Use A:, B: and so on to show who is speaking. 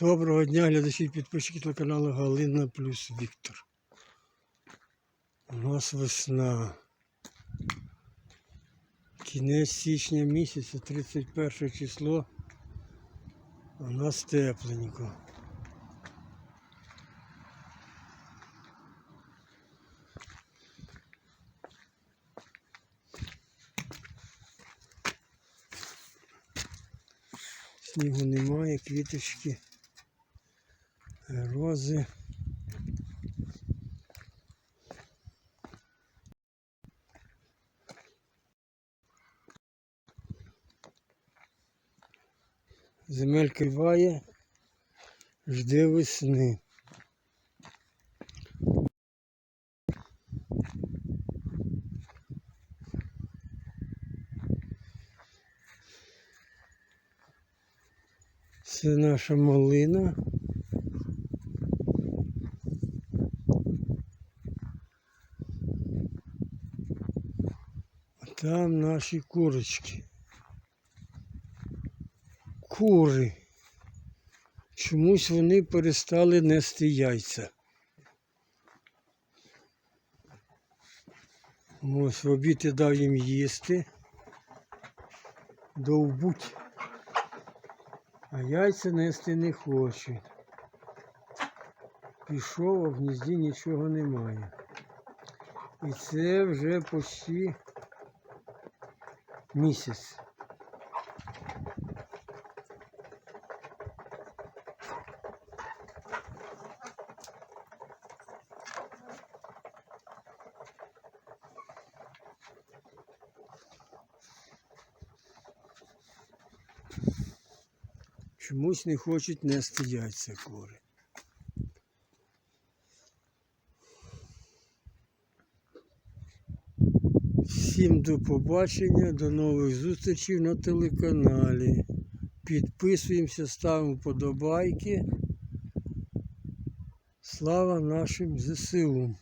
A: Доброго дня, глядачі і підписчики телеканалу Галина плюс Віктор. У нас весна. Кінець січня місяця, 31 число. У нас тепленько. Снігу немає, квіточки, рози. Земелька киває, жде весни. Це наша малина. Там наші курочки. Кури. Чомусь вони перестали нести яйця. Ось в обід я дав їм їсти. Довбуть. А яйця нести не хочуть. Пішов, а в гнізді нічого немає. І це вже почти місяць. Чомусь не хочуть нести яйця кури. Всім до побачення, до нових зустрічей на телеканалі. Підписуємося, ставимо вподобайки. Слава нашим ЗСУ.